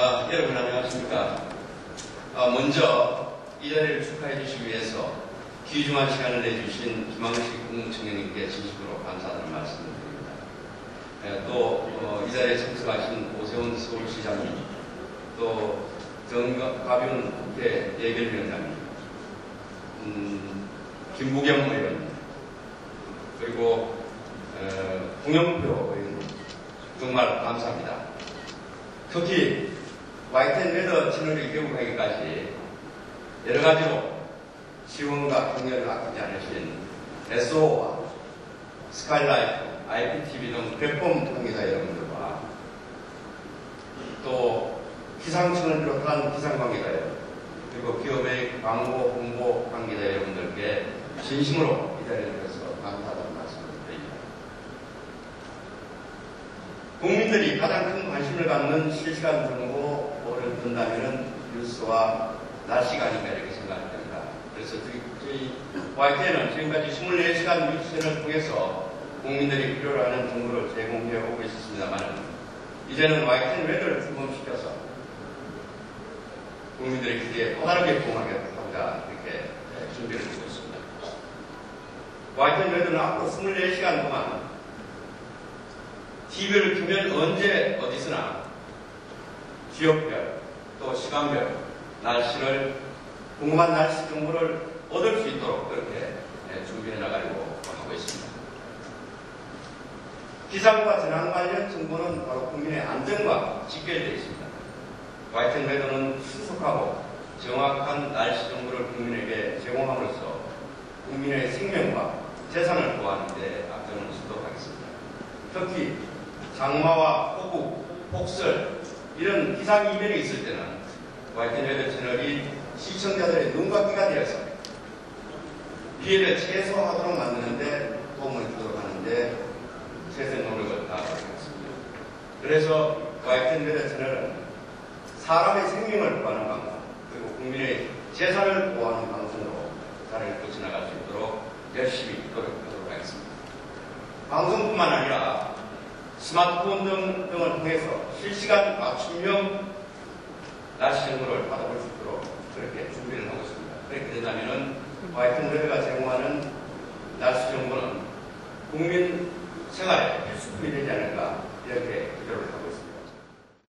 아, 여러분 안녕하십니까. 아, 먼저 이 자리를 축하해 주시기 위해서 귀중한 시간을 내주신 김항식 국무총리님께 진심으로 감사하다는 말씀을 드립니다. 예, 또, 어, 이 자리에 참석하신 오세훈 서울시장님, 또 정가빈 국회 예결위원장님, 음, 김부겸 의원님, 그리고 어, 홍영표 의원님, 정말 감사합니다. 특히 와이텐 레더 채널을 개국하기까지 여러 가지로 지원과 격려를 아끼지 않으신 SO와 스카이라이트, IPTV 등 플랫폼 관계자 여러분들과 또 기상청을 비롯한 기상관계자 여러분 그리고 기업의 광고 홍보 관계자 여러분들께 진심으로 들어서 감사하다는 말씀을 드립니다. 국민들이 가장 큰 관심을 갖는 실시간 정보 를 듣는다면 뉴스와 날씨가 아닌가 이렇게 생각합니다. 그래서 저희, 저희 YTN은 지금까지 24시간 뉴스를 통해서 국민들이 필요로 하는 정보를 제공해 오고 있었습니다만 이제는 YTN 웨더를 출범시켜서 국민들의 기대에 또 다르게 부응하겠다 이렇게 준비를 하고 있습니다. YTN 웨더는 앞으로 24시간 동안 TV를 켜면 언제 어디서나 지역별 또 시간별 날씨를 궁금한 날씨 정보를 얻을 수 있도록 그렇게 준비해 나가려고 하고 있습니다. 기상과 재난 관련 정보는 바로 국민의 안전과 직결되어 있습니다. 와이튼 웨더는 신속하고 정확한 날씨 정보를 국민에게 제공함으로써 국민의 생명과 재산을 보호하는 데 앞장을 서도록 하겠습니다. 특히 장마와 폭우, 폭설 이런 기상 이변이 있을 때는 와이튼 웨더 채널이 시청자들의 눈과 귀가 되어서 피해를 최소화하도록 만드는데 도움을 주도록 하는데 최선의 노력을 다하겠습니다. 그래서 와이튼 웨더 채널은 사람의 생명을 구하는 방송 그리고 국민의 재산을 보호하는 방송으로 자리를 뻗쳐나갈 수 있도록 열심히 노력하도록 하겠습니다. 방송뿐만 아니라 스마트폰 등, 등을 통해서 실시간 맞춤형 날씨 정보를 받아볼 수 있도록 그렇게 준비를 하고 있습니다. 그렇게 된다면 와이튼 웨더가 제공하는 날씨 정보는 국민 생활에 필수품이 되지 않을까 이렇게 기대를